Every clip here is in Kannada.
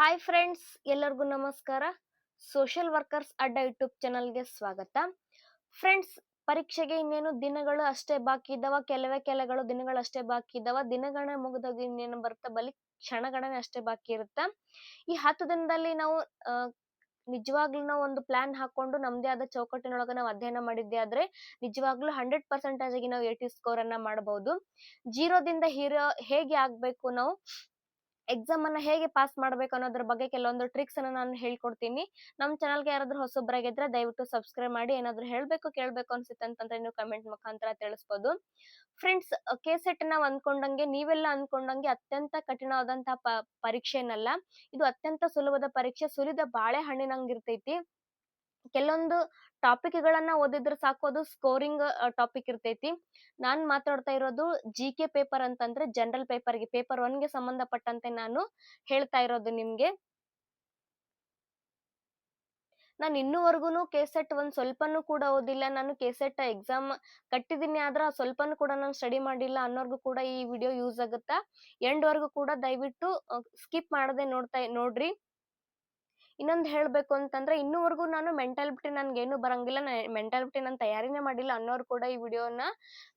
ಹಾಯ್ ಫ್ರೆಂಡ್ಸ್ ಎಲ್ಲರಿಗೂ ನಮಸ್ಕಾರ. ಸೋಷಿಯಲ್ ವರ್ಕರ್ಸ್ ಅಡ್ಡ ಯೂಟ್ಯೂಬ್ ಚಾನಲ್ಗೆ ಸ್ವಾಗತ. ಫ್ರೆಂಡ್ಸ್ ಪರೀಕ್ಷೆಗೆ ಇನ್ನೇನು ದಿನಗಳು ಅಷ್ಟೇ ಬಾಕಿ ಇದ್ದಾವ? ಕೆಲವೇ ಕೆಲಗಳು ದಿನಗಳು ಅಷ್ಟೇ ಬಾಕಿ ಇದ್ದಾವ? ದಿನಗಣನೆ ಮುಗಿದೋಗಿ ಇನ್ನೇನು ಬರ್ತಾ ಬಲಿ ಕ್ಷಣಗಣನೆ ಅಷ್ಟೇ ಬಾಕಿ ಇರುತ್ತೆ? ಈ ಹತ್ತು ದಿನದಲ್ಲಿ ನಾವು ನಿಜವಾಗ್ಲೂ ನಾವು ಒಂದು ಪ್ಲಾನ್ ಹಾಕೊಂಡು ನಮ್ದೇ ಆದ ಚೌಕಟ್ಟಿನೊಳಗೆ ನಾವು ಅಧ್ಯಯನ ಮಾಡಿದ್ದೆ ಆದ್ರೆ ನಿಜವಾಗ್ಲೂ ಹಂಡ್ರೆಡ್ ಪರ್ಸೆಂಟೇಜ್ ಆಗಿ ನಾವು ಏಟಿ ಸ್ಕೋರ್ ಅನ್ನ ಮಾಡಬಹುದು ಜೀರೋದಿಂದ ಹೀರೋ ಹೇಗೆ ಆಗ್ಬೇಕು ನಾವು? ಎಕ್ಸಾಮ್ ಅನ್ನ ಹೇಗೆ ಪಾಸ್ ಮಾಡ್ಬೇಕು ಅನ್ನೋದ್ರ ಬಗ್ಗೆ ಕೆಲವೊಂದು ಟ್ರಿಕ್ಸ್ ಅನ್ನ ನಾನು ಹೇಳ್ಕೊಡ್ತೀನಿ. ನಮ್ ಚಾನಲ್ಗೆ ಯಾರಾದ್ರೂ ಹೊಸೊಬ್ಬರಾಗಿದ್ರೆ ದಯವಿಟ್ಟು ಸಬ್ಸ್ಕ್ರೈಬ್ ಮಾಡಿ, ಏನಾದ್ರು ಹೇಳ್ಬೇಕು, ಕೇಳ್ಬೇಕು ಅನ್ಸುತ್ತೆ ಅಂತಂದ್ರೆ ನೀವು ಕಮೆಂಟ್ ಮುಖಾಂತರ ತಿಳಿಸ್ಬೋದು. ಫ್ರೆಂಡ್ಸ್ ಕೆ ಸೆಟ್ನ ಅನ್ಕೊಂಡಂಗೆ, ನೀವೆಲ್ಲ ಅನ್ಕೊಂಡಂಗೆ ಅತ್ಯಂತ ಕಠಿಣವಾದಂತಹ ಪ ಪರೀಕ್ಷೆ ಏನಲ್ಲ ಇದು ಅತ್ಯಂತ ಸುಲಭದ ಪರೀಕ್ಷೆ. ಸುಲಿದ ಬಾಳೆಹಣ್ಣಿನಂಗಿರ್ತೈತಿ. ಕೆಲವೊಂದು ಟಾಪಿಕ್ ಗಳನ್ನ ಓದಿದ್ರೆ ಸಾಕು, ಅದು ಸ್ಕೋರಿಂಗ್ ಟಾಪಿಕ್ ಇರ್ತೈತಿ. ನಾನ್ ಮಾತಾಡ್ತಾ ಇರೋದು ಜಿ ಕೆ ಪೇಪರ್ ಅಂತಂದ್ರೆ ಜನರಲ್ ಪೇಪರ್ಗೆ ಪೇಪರ್ ಒನ್ಗೆ ಸಂಬಂಧಪಟ್ಟಂತೆ ನಾನು ಹೇಳ್ತಾ ಇರೋದು ನಿಮ್ಗೆ. ನಾನು ಇನ್ನೂವರೆಗೂ ಕೆಸೆಟ್ ಒಂದ್ ಸ್ವಲ್ಪನೂ ಕೂಡ ಓದಿಲ್ಲ. ನಾನು ಕೆಸೆಟ್ ಎಕ್ಸಾಮ್ ಕಟ್ಟಿದೀನಿ ಆದ್ರೆ ಸ್ವಲ್ಪನೂ ಕೂಡ ನಾನು ಸ್ಟಡಿ ಮಾಡಿಲ್ಲ ಅನ್ನೋರ್ಗು ಕೂಡ ಈ ವಿಡಿಯೋ ಯೂಸ್ ಆಗುತ್ತಾ? ಎಂಡ್ ವರ್ಗು ಕೂಡ ದಯವಿಟ್ಟು ಸ್ಕಿಪ್ ಮಾಡದೆ ನೋಡ್ತಾ, ನೋಡ್ರಿ. ಇನ್ನೊಂದ್ ಹೇಳ್ಬೇಕು ಅಂತಂದ್ರೆ ಇನ್ನೂವರೆಗೂ ನಾನು ಮೆಂಟಾಲಿಟಿ ನನ್ಗೇನು ಬರಂಗಿಲ್ಲ. ಮೆಂಟಾಲಿಟಿ ನಾನು ತಯಾರಿನೇ ಮಾಡಿಲ್ಲ ಅನ್ನೋರು ಕೂಡ ಈ ವಿಡಿಯೋನ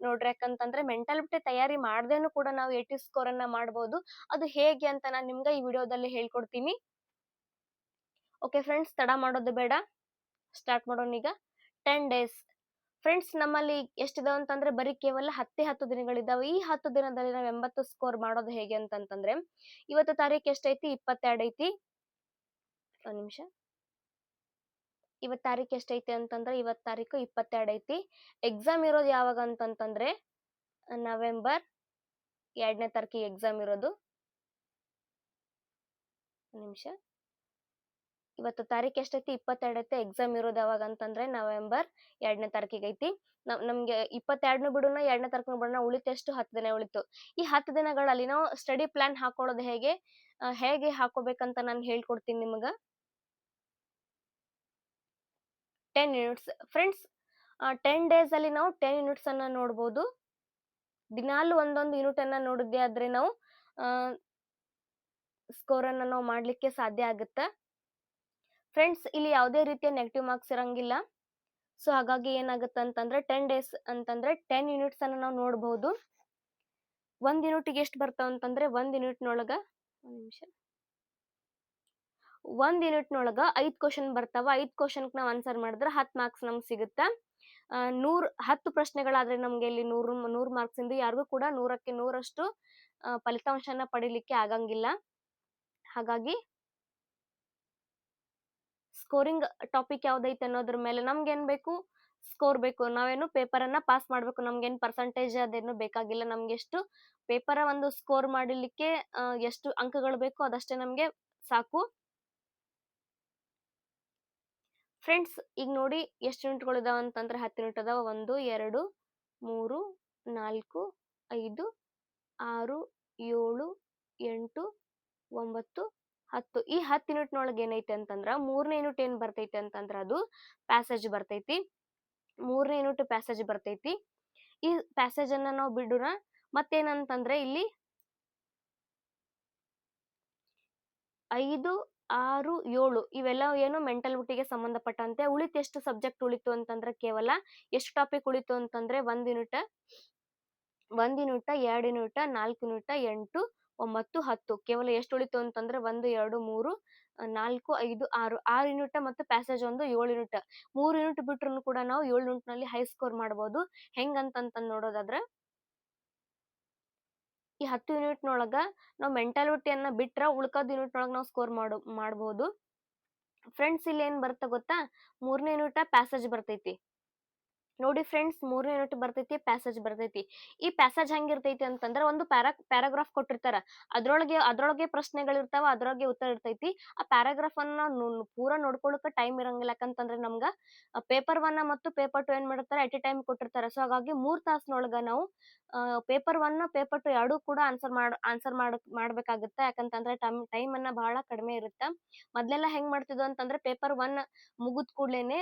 ನೋಡ್ರಿ. ಯಾಕಂತಂದ್ರೆ ಮೆಂಟಾಲಿಟಿ ತಯಾರಿ ಮಾಡ್ದೇನು ಕೂಡ ನಾವು ಏಟಿ ಸ್ಕೋರ್ ಅನ್ನ ಮಾಡ್ಬೋದು. ಅದು ಹೇಗೆ ಅಂತ ನಾನು ನಿಮ್ಗೆ ಈ ವಿಡಿಯೋದಲ್ಲಿ ಹೇಳ್ಕೊಡ್ತೀನಿ. ಓಕೆ ಫ್ರೆಂಡ್ಸ್ ತಡ ಮಾಡೋದು ಬೇಡ. ಸ್ಟಾರ್ಟ್ ಮಾಡೋಣ ಈಗ. ಟೆನ್ ಡೇಸ್ ಫ್ರೆಂಡ್ಸ್ ನಮ್ಮಲ್ಲಿ ಎಷ್ಟಿದಾವ ಅಂತಂದ್ರೆ ಬರೀ ಕೇವಲ ಹತ್ತೇ ಹತ್ತು ದಿನಗಳಿದಾವೆ. ಈ ಹತ್ತು ದಿನದಲ್ಲಿ ನಾವು ಎಂಬತ್ತು ಸ್ಕೋರ್ ಮಾಡೋದು ಹೇಗೆ ಅಂತಂತಂದ್ರೆ, ಇವತ್ತು ತಾರೀಕು ಎಷ್ಟೈತಿ? ಇಪ್ಪತ್ತೆರಡು ಐತಿ ಒಂದ್ ನಿಮಿಷ. ಇವತ್ ತಾರೀಕು ಎಷ್ಟೈತಿ ಅಂತಂದ್ರೆ ಇವತ್ ತಾರೀಕು ಇಪ್ಪತ್ತೆರಡು ಐತಿ. ಎಕ್ಸಾಮ್ ಇರೋದು ಯಾವಾಗ ಅಂತಂತಂದ್ರೆ ನವೆಂಬರ್ ಎರಡನೇ ತಾರೀಕಿಗೆ ಎಕ್ಸಾಮ್ ಇರೋದು. ನಿಮಿಷ. ಇವತ್ತು ತಾರೀಕು ಎಷ್ಟೈತಿ? ಐತಿ. ಎಕ್ಸಾಮ್ ಇರೋದು ಯಾವಾಗ ಅಂತಂದ್ರೆ ನವೆಂಬರ್ ಎರಡನೇ ತಾರೀಕಿಗೆ ಐತಿ. ನಮ್, ನಮ್ಗೆ ಇಪ್ಪತ್ತೆರಡ್ನು ಬಿಡೋಣ, ಎರಡನೇ ತಾರೀಕು ಬಿಡೋಣ, ಉಳಿತು ಎಷ್ಟು? ಹತ್ತು ದಿನ ಉಳಿತು. ಈ ಹತ್ತು ದಿನಗಳಲ್ಲಿ ನಾವು ಸ್ಟಡಿ ಪ್ಲಾನ್ ಹಾಕೊಳ್ಳೋದು ಹೇಗೆ? ಹೇಗೆ ಹಾಕೋಬೇಕಂತ ನಾನು ಹೇಳ್ಕೊಡ್ತೀನಿ ನಿಮ್ಗ. Ten units friends ten days ಅಲ್ಲಿ ನಾವು ಟೆನ್ ಯೂನಿಟ್ಸ್ ಅನ್ನ ನೋಡಬಹುದು ದಿನಾಲು ಒಂದೊಂದು ಯೂನಿಟ್ ಅನ್ನ ನೋಡಿದ್ದೆ ಆದ್ರೆ ನಾವು ಸ್ಕೋರ್ ಅನ್ನ ನಾವು ಮಾಡ್ಲಿಕ್ಕೆ ಸಾಧ್ಯ ಆಗುತ್ತೆ. ಫ್ರೆಂಡ್ಸ್ ಇಲ್ಲಿ ಯಾವುದೇ ರೀತಿಯ ನೆಗೆಟಿವ್ ಮಾರ್ಕ್ಸ್ ಇರಂಗಿಲ್ಲ. ಸೊ ಹಾಗಾಗಿ ಏನಾಗುತ್ತೆ ಅಂತಂದ್ರೆ ಟೆನ್ ಡೇಸ್ ಅಂತಂದ್ರೆ ಟೆನ್ ಯೂನಿಟ್ಸ್ ಅನ್ನ ನಾವು ನೋಡಬಹುದು ಒಂದ್ ಯೂನಿಟ್ಗೆ ಎಷ್ಟು ಬರ್ತಾವ ಅಂತಂದ್ರೆ, ಒಂದ್ ಯೂನಿಟ್ ನೊಳಗ, ಒಂದ್ ನಿಮಿಷ. ಒಂದ್ ಯೂನಿಟ್ ನೊಳಗ ಐದ್ ಕ್ವಶನ್ ಬರ್ತಾವ. ಐದ್ ಕ್ವಶನ್ ನಾವ್ ಆನ್ಸರ್ ಮಾಡಿದ್ರೆ ಹತ್ ಮಾರ್ಕ್ಸ್ ನಮ್ಗೆ ಸಿಗುತ್ತೆ. ನೂರ್, ಹತ್ತು ಪ್ರಶ್ನೆಗಳಾದ್ರೆ ನಮ್ಗೆ ಇಲ್ಲಿ ನೂರ್ ನೂರ್ ಮಾರ್ಕ್ಸ್ ಇಂದ ಯಾರಿಗೂ ಕೂಡ ನೂರಕ್ಕೆ ನೂರಷ್ಟು ಫಲಿತಾಂಶನ ಪಡಿಲಿಕ್ಕೆ ಆಗಂಗಿಲ್ಲ. ಹಾಗಾಗಿ ಸ್ಕೋರಿಂಗ್ ಟಾಪಿಕ್ ಯಾವ್ದೈತೆ ಅನ್ನೋದ್ರ ಮೇಲೆ ನಮ್ಗೆ ಏನ್ ಬೇಕು? ಸ್ಕೋರ್ ಬೇಕು. ನಾವೇನು ಪೇಪರ್ ಅನ್ನ ಪಾಸ್ ಮಾಡ್ಬೇಕು. ನಮ್ಗೇನು ಪರ್ಸೆಂಟೇಜ್ ಅದೇನು ಬೇಕಾಗಿಲ್ಲ. ನಮ್ಗೆ ಎಷ್ಟು ಪೇಪರ್ ಒಂದು ಸ್ಕೋರ್ ಮಾಡಲಿಕ್ಕೆ ಎಷ್ಟು ಅಂಕಗಳು ಬೇಕು ಅದಷ್ಟೇ ನಮ್ಗೆ ಸಾಕು. ಫ್ರೆಂಡ್ಸ್, ಈಗ ನೋಡಿ ಎಷ್ಟು ಯೂನಿಟ್ಗಳು ಇದಾವ ಅಂತಂದ್ರೆ ಹತ್ತು ಯೂನಿಟ್ ಅದಾವ ಒಂದು, ಎರಡು, ಮೂರು, ನಾಲ್ಕು, ಐದು, ಆರು, ಏಳು, ಎಂಟು, ಒಂಬತ್ತು, ಹತ್ತು. ಈ ಹತ್ತು ಯೂನಿಟ್ನೊಳಗೆ ಏನೈತೆ ಅಂತಂದ್ರ ಮೂರನೇ ಯೂನಿಟ್ ಏನ್ ಬರ್ತೈತೆ ಅಂತಂದ್ರ ಅದು ಪ್ಯಾಸೇಜ್ ಬರ್ತೈತಿ. ಮೂರನೇ ಯೂನಿಟ್ ಪ್ಯಾಸೇಜ್ ಬರ್ತೈತಿ. ಈ ಪ್ಯಾಸೇಜ್ ಅನ್ನ ನಾವು ಬಿಡೋಣ. ಮತ್ತೇನಂತಂದ್ರೆ ಇಲ್ಲಿ ಐದು ಆರು, ಏಳು ಇವೆಲ್ಲ ಏನು ಮೆಂಟಾಲಿಟಿಗೆ ಸಂಬಂಧಪಟ್ಟಂತೆ ಉಳಿತು ಎಷ್ಟು ಸಬ್ಜೆಕ್ಟ್ ಉಳಿತು ಅಂತಂದ್ರೆ ಕೇವಲ ಎಷ್ಟು ಟಾಪಿಕ್ ಉಳಿತು ಅಂತಂದ್ರೆ ಒಂದ್ ಯೂನಿಟ್ ಒಂದ್ ಯೂನಿಟ್ ಎರಡು ಯೂನಿಟ್ ನಾಲ್ಕು ಯೂನಿಟ್ ಎಂಟು, ಒಂಬತ್ತು, ಹತ್ತು ಕೇವಲ ಎಷ್ಟು ಉಳಿತು ಅಂತಂದ್ರೆ ಒಂದು, ಎರಡು, ಮೂರು, ನಾಲ್ಕು, ಐದು, ಆರು ಆರು ಯೂನಿಟ್ ಮತ್ತು ಪ್ಯಾಸೇಜ್ ಒಂದು ಏಳು ಯೂನಿಟ್ ಮೂರು ಯೂನಿಟ್ ಬಿಟ್ರು ಕೂಡ ನಾವು ಏಳು ಯೂನಿಟ್ನಲ್ಲಿ ಹೈ ಸ್ಕೋರ್ ಮಾಡಬಹುದು ಹೆಂಗಂತಂತ ನೋಡೋದಾದ್ರೆ ಈ ಹತ್ತು ಯೂನಿಟ್ ನೊಳಗ ನಾವು ಮೆಂಟಾಲಿಟಿಯನ್ನ ಬಿಟ್ರ ಉಳ್ಕೋದ್ ಯೂನಿಟ್ ನೊಳಗ ನಾವು ಸ್ಕೋರ್ ಮಾಡು ಮಾಡಬಹುದು ಫ್ರೆಂಡ್ಸ್ ಇಲ್ಲಿ ಏನ್ ಬರುತ್ತೆ ಗೊತ್ತಾ? ಮೂರನೇ ಯೂನಿಟ್ ಪ್ಯಾಸೇಜ್ ಬರ್ತೈತಿ. ನೋಡಿ ಫ್ರೆಂಡ್ಸ್ ಮೂರನೇ ಯೂನಿಟ್ ಬರ್ತೈತಿ ಪ್ಯಾಸೇಜ್ ಬರ್ತೈತಿ. ಈ ಪ್ಯಾಸೇಜ್ ಹೆಂಗಿರ್ತೈತಿ ಅಂತಂದ್ರೆ ಒಂದು ಪ್ಯಾರಾ ಪ್ಯಾರಾಗ್ರಾಫ್ ಕೊಟ್ಟಿರ್ತಾರ. ಅದ್ರೊಳಗೆ ಅದ್ರೊಳಗೆ ಪ್ರಶ್ನೆಗಳಿರ್ತಾವ ಅದ್ರೊಳಗೆ ಉತ್ತರ ಇರ್ತೈತಿ. ಆ ಪ್ಯಾರಾಗ್ರಾಫ್ ಅನ್ನ ಪೂರಾ ನೋಡ್ಕೊಳಕ ಟೈಮ್ ಇರಂಗಿಲ್ಲ. ಯಾಕಂತಂದ್ರೆ ನಮ್ಗ ಪೇಪರ್ ಒನ್ ಮತ್ತು ಪೇಪರ್ ಟು ಏನ್ ಮಾಡಿರ್ತಾರೆ ಎಟ್ ಎ ಟೈಮ್ ಕೊಟ್ಟಿರ್ತಾರೆ. ಸೊ ಹಾಗಾಗಿ ಮೂರ್ ತಾಸಿನೊಳಗೆ ನಾವು ಪೇಪರ್ ಒನ್ ಪೇಪರ್ ಟು ಎರಡು ಕೂಡ ಆನ್ಸರ್ ಮಾಡ್ ಆನ್ಸರ್ ಮಾಡ್, ಮಾಡ್ಬೇಕಾಗುತ್ತೆ. ಯಾಕಂತಂದ್ರೆ ಟೈಮ್ ಟೈಮ್ ಅನ್ನ ಬಹಳ ಕಡಿಮೆ ಇರುತ್ತೆ. ಮೊದ್ಲೆಲ್ಲ ಹೆಂಗ್ ಮಾಡ್ತಿದ್ವು ಅಂತಂದ್ರೆ ಪೇಪರ್ ಒನ್ ಮುಗಿದ ಕೂಡ್ಲೇನೆ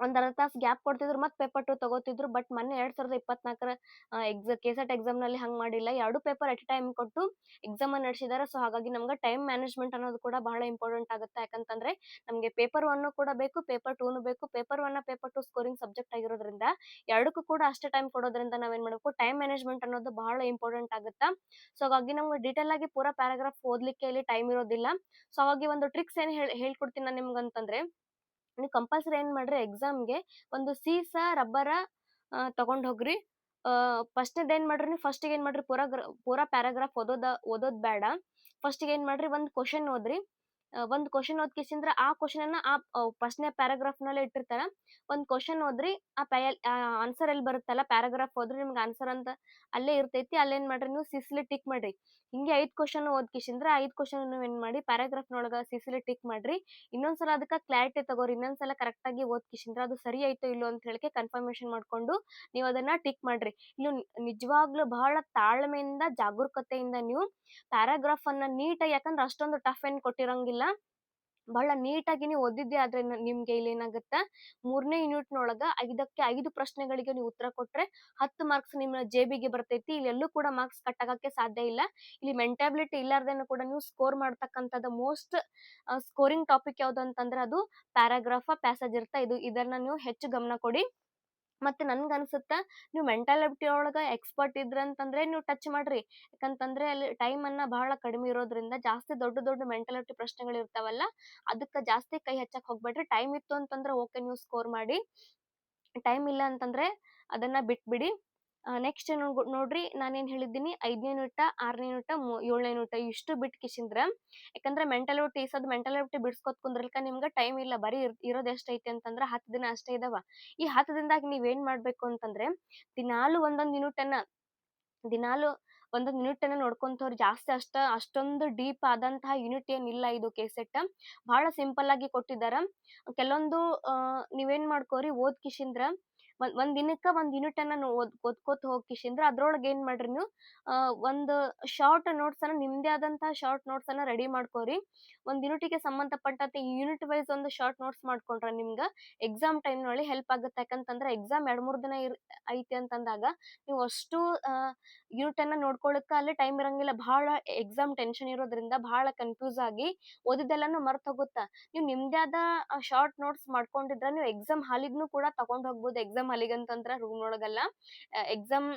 ಒಂದ್ ಅರ್ಧ ತಾಸ್ ಗ್ಯಾಪ್ ಕೊಡ್ತಿದ್ರು ಮತ್ತೆ ಪೇಪರ್ ಟು ತಗೋತಿದ್ರು, ಬಟ್ ಮೊನ್ನೆ ಎರಡ್ ಸಾವಿರದ ಇಪ್ಪತ್ನಾಲ್ಕರ ಎಕ್ಸ ಕೆಸೆಟ್ ಎಕ್ಸಾಮ್ನಲ್ಲಿ ಹಂಗ್ ಮಾಡಿಲ್ಲ. ಎರಡು ಪೇಪರ್ ಅಟ್ ಟೈಮ್ ಕೊಟ್ಟು ಎಕ್ಸಾಮ್ ಅನ್ನ ನಡೆಸಿದಾರೆ. ಸೊ, ಹಾಗಾಗಿ ನಮ್ಗೆ ಟೈಮ್ ಮ್ಯಾನೇಜ್ಮೆಂಟ್ ಅನ್ನೋದು ಕೂಡ ಬಹಳ ಇಂಪಾರ್ಟೆಂಟ್ ಆಗುತ್ತೆ. ಯಾಕಂತಂದ್ರೆ ನಮಗೆ ಪೇಪರ್ ಒನ್ ಕೂಡ ಬೇಕು, ಪೇಪರ್ ಟೂನು ಬೇಕು. Paper one paper two scoring subject ಆಗಿರೋದ್ರಿಂದ ಎರಡಕ್ಕೂ ಕೂಡ ಅಷ್ಟೇ ಟೈಮ್ ಕೊಡೋದ್ರಿಂದ ನಾವೇನ್ ಮಾಡಬೇಕು? ಟೈಮ್ ಮ್ಯಾನೇಜ್ಮೆಂಟ್ ಅನ್ನೋದು ಬಹಳ ಇಂಪಾರ್ಟೆಂಟ್ ಆಗುತ್ತಾ? ಸೊ, ಹಾಗಾಗಿ ನಮ್ಗೆ ಡೀಟೇಲ್ ಆಗಿ ಪೂರಾ ಪ್ಯಾರಾಗ್ರಾಫ್ ಓದ್ಲಿಕ್ಕೆ ಇಲ್ಲಿ ಟೈಮ್ ಇರೋದಿಲ್ಲ. ಸೊ, ಹಾಗಾಗಿ ಒಂದು ಟ್ರಿಕ್ಸ್ ಏನ್ ಹೇಳ್, ಹೇಳ್ಕೊಡ್ತೀನಿ ನಾನು ನಿಮ್ಗೆ ಅಂತಂದ್ರೆ ನೀವು ಕಂಪಲ್ಸರಿ ಏನ್ ಮಾಡ್ರಿ ಎಕ್ಸಾಮ್ಗೆ ಒಂದು ಸೀಸ, ರಬ್ಬರ ತಗೊಂಡ್ ಹೋಗ್ರಿ. ಫಸ್ಟ್ನೇದ್ ಏನ್ ಮಾಡ್ರಿ ನೀವು ಫಸ್ಟ್ ಏನ್ ಮಾಡ್ರಿ ಪೂರಾ ಪೂರಾ ಪ್ಯಾರಾಗ್ರಾಫ್ ಓದೋದ, ಓದೋದ್ ಬೇಡ. ಫಸ್ಟ್ ಏನ್ ಮಾಡ್ರಿ ಒಂದ್ ಕ್ವಶನ್ ಓದ್ರಿ. ಒಂದ್ ಕ್ವಶನ್ ಓದ್ಕಿಸಿಂದ್ರ ಆ ಕ್ವಶನ್ ಅನ್ನ ಆ ಫಸ್ಟ್ನೇ ಪ್ಯಾರಾಗ್ರಾಫ್ನಲ್ಲಿ ಇಟ್ಟಿರ್ತಾರ. ಒಂದ್ ಕ್ವಶನ್ ಓದ್ರಿ, ಆ ಆನ್ಸರ್ ಅಲ್ಲಿ ಬರುತ್ತಲ್ಲ ಪ್ಯಾರಾಗ್ರಾಫ್ ಓದ್ರಿ, ನಿಮ್ಗೆ ಆನ್ಸರ್ ಅಂತ ಅಲ್ಲೇ ಇರ್ತೈತಿ. ಅಲ್ಲೇನ್ ಮಾಡ್ರಿ ನೀವು ಸಿಸ್ಲಿ ಟಿಕ್ ಮಾಡ್ರಿ. ಹಿಂಗೆ ಐದ್ ಕ್ವಶನ್ ಓದ್ಕಿಸಿಂದ್ರ ಐದ್ ಕ್ವಶನ್ ಏನ್ ಮಾಡಿ ಪ್ಯಾರಾಗ್ರಾಫ್ ನೊಳಗ ಸಿಸಿಲಿ ಟಿಕ್ ಮಾಡ್ರಿ. ಇನ್ನೊಂದ್ಸಲ ಅದಕ್ಕ ಕ್ಲಾರಿಟಿ ತಗೋರಿ. ಇನ್ನೊಂದ್ಸಲ ಕರೆಕ್ಟ್ ಆಗಿ ಓದ್ಕಿಸಿಂದ್ರ ಅದು ಸರಿ ಆಯ್ತೋ ಇಲ್ಲೋ ಅಂತ ಹೇಳಿಕೆ ಕನ್ಫರ್ಮೇಶನ್ ಮಾಡ್ಕೊಂಡು ನೀವು ಅದನ್ನ ಟಿಕ್ ಮಾಡ್ರಿ. ಇಲ್ಲಿ ನಿಜವಾಗ್ಲೂ ಬಹಳ ತಾಳ್ಮೆಯಿಂದ, ಜಾಗರೂಕತೆಯಿಂದ ನೀವು ಪ್ಯಾರಾಗ್ರಾಫ್ ಅನ್ನ ನೀಟಾಗಿ ಯಾಕಂದ್ರೆ ಅಷ್ಟೊಂದು ಟಫ್ ಏನ್ ಕೊಟ್ಟಿರಂಗಿಲ್ಲ. ಬಹಳ ನೀಟಾಗಿ ನೀವು ಓದಿದ್ದೆ, ಆದ್ರೆ ನಿಮ್ಗೆ ಇಲ್ಲಿ ಏನಾಗುತ್ತೆ ಮೂರನೇ ಯೂನಿಟ್ ನೊಳಗ ಐದಕ್ಕೆ ಐದು ಪ್ರಶ್ನೆಗಳಿಗೆ ನೀವು ಉತ್ತರ ಕೊಟ್ರೆ ಹತ್ತು ಮಾರ್ಕ್ಸ್ ನಿಮ್ಮ ಜೇಬಿಗೆ ಬರ್ತೈತಿ. ಇಲ್ಲಿ ಎಲ್ಲೂ ಕೂಡ ಮಾರ್ಕ್ಸ್ ಕಟ್ ಆಗಕ್ಕೆ ಸಾಧ್ಯ ಇಲ್ಲ. ಇಲ್ಲಿ ಮೆಂಟಾಬಿಲಿಟಿ ಇಲ್ಲಾರ್ದೇನು ಕೂಡ ನೀವು ಸ್ಕೋರ್ ಮಾಡ್ತಕ್ಕಂಥದ್ದು ಮೋಸ್ಟ್ ಸ್ಕೋರಿಂಗ್ ಟಾಪಿಕ್ ಯಾವ್ದು ಅಂತಂದ್ರೆ ಅದು ಪ್ಯಾರಾಗ್ರಾಫ್ ಪ್ಯಾಸೇಜ್ ಇರ್ತಾ. ಇದು, ಇದನ್ನ ನೀವು ಹೆಚ್ಚು ಗಮನ ಕೊಡಿ. ಮತ್ತೆ ನನ್ಗ ಅನ್ಸುತ್ತ, ನೀವು ಮೆಂಟಾಲಿಟಿ ಒಳಗ ಎಕ್ಸ್ಪರ್ಟ್ ಇದ್ರ ಅಂತಂದ್ರೆ ನೀವು ಟಚ್ ಮಾಡ್ರಿ. ಯಾಕಂತಂದ್ರೆ ಅಲ್ಲಿ ಟೈಮ್ ಅನ್ನ ಬಹಳ ಕಡಿಮೆ ಇರೋದ್ರಿಂದ ಜಾಸ್ತಿ ದೊಡ್ಡ ದೊಡ್ಡ ಮೆಂಟಾಲಿಟಿ ಪ್ರಶ್ನೆಗಳು ಇರ್ತಾವಲ್ಲ, ಅದಕ್ಕ ಜಾಸ್ತಿ ಕೈ ಹಚ್ಚಕ್ ಹೋಗ್ಬೇಡ್ರಿ. ಟೈಮ್ ಇತ್ತು ಅಂತಂದ್ರೆ ಓಕೆ ನೀವು ಸ್ಕೋರ್ ಮಾಡಿ. ಟೈಮ್ ಇಲ್ಲ ಅಂತಂದ್ರೆ ಅದನ್ನ ಬಿಟ್ಬಿಡಿ. ನೆಕ್ಸ್ಟ್ ನೋಡ್ರಿ, ನಾನೇನು ಹೇಳಿದ್ದೀನಿ, ಐದನೇ ನೋಟ ಆರನೇ ನೋಟ ಏಳನೇ ನೋಟ ಇಷ್ಟು ಬಿಟ್ಟು ಕಿಶಿಂದ್ರ. ಯಾಕಂದ್ರೆ ಮೆಂಟಾಲಿಟಿ ಮೆಂಟಲ್ ಔಟ್ ಬಿಡ್ಸ್ಕೊತ್ ಕುಂದ್ರಲ್ಕ ನಿಮ್ಗೆ ಟೈಮ್ ಇಲ್ಲ, ಬರೀ ಇರೋದು ಇರೋದ್ ಅಂತಂದ್ರೆ ಹತ್ತು ದಿನ ಅಷ್ಟೇ ಇದಾವ. ಈ ಹತ್ತು ದಿನದಾಗ ನೀವ್ ಏನ್ ಮಾಡ್ಬೇಕು ಅಂತಂದ್ರೆ, ದಿನಾಲು ಒಂದೊಂದ್ ಅನ್ನ ದಿನಾಲು ಒಂದೊಂದ್ ಯೂನಿಟ್ ನೋಡ್ಕೊಂತವ್ರು ಜಾಸ್ತಿ ಅಷ್ಟ, ಅಷ್ಟೊಂದು ಡೀಪ್ ಆದಂತಹ ಯೂನಿಟ್ ಏನಿಲ್ಲ ಇದು ಕೇಸೆಟ್ ಬಹಳ ಸಿಂಪಲ್ ಆಗಿ ಕೊಟ್ಟಿದಾರ ಕೆಲವೊಂದು ನೀವೇನ್ ಮಾಡ್ಕೋರಿ, ಓದ್ ಕಿಶಿಂದ್ರ ಒಂದ್ ಒಂದ್ ದಿನಕ್ಕ ಒಂದ್ ಯೂನಿಟ್ ಅನ್ನ ಓದ್, ಓದ್ಕೋತ ಹೋಗ್ ಕಿಶಿಂದ್ರ ಅದ್ರೊಳಗೆ ಏನ್ ಮಾಡ್ರಿ ನೀವು ಒಂದ್ ಶಾರ್ಟ್ ನೋಟ್ಸ್ ಅನ್ನ, ನಿಮ್ದೇ ಆದಂತಹ ಶಾರ್ಟ್ ನೋಟ್ಸ್ ಅನ್ನ ರೆಡಿ ಮಾಡ್ಕೋರಿ. ಒಂದ್ ಯೂನಿಟ್ಗೆ ಸಂಬಂಧಪಟ್ಟಂತೆ ಯೂನಿಟ್ ವೈಸ್ ಒಂದು ಶಾರ್ಟ್ ನೋಟ್ಸ್ ಮಾಡ್ಕೊಂಡ್ರ ನಿಮ್ಗ ಎಕ್ಸಾಮ್ ಟೈಮ್ನಲ್ಲಿ ಹೆಲ್ಪ್ ಆಗುತ್ತೆ. ಯಾಕಂತಂದ್ರೆ ಎಕ್ಸಾಮ್ ಎರಡ್, ಮೂರ್ ದಿನ ಇರ್, ಐತಿ ಅಂತಂದಾಗ ನೀವು ಅಷ್ಟು ಯೂನಿಟ್ ಅನ್ನ ನೋಡ್ಕೊಳಕ್ಕ ಅಲ್ಲಿ ಟೈಮ್ ಇರಂಗಿಲ್ಲ. ಬಹಳ ಎಕ್ಸಾಮ್ ಟೆನ್ಷನ್ ಇರೋದ್ರಿಂದ ಬಹಳ ಕನ್ಫ್ಯೂಸ್ ಆಗಿ ಓದಿದೆಲ್ಲಾನು ಮರ್ತ್ ಹೋಗುತ್ತಾ ನೀವು ನಿಮ್ದೇ ಆದ ಶಾರ್ಟ್ ನೋಟ್ಸ್ ಮಾಡ್ಕೊಂಡಿದ್ರ ನೀವು ಎಕ್ಸಾಮ್ ಹಾಲಿಗ್ನು ಕೂಡ ತಗೊಂಡ್ ಹೋಗ್ಬೋದು. ಎಕ್ಸಾಮ್ ಹಾಲಿಗೆ ಅಂತಂದ್ರ ರೂಮ್ ಒಳಗಲ್ಲ ಎಕ್ಸಾಮ್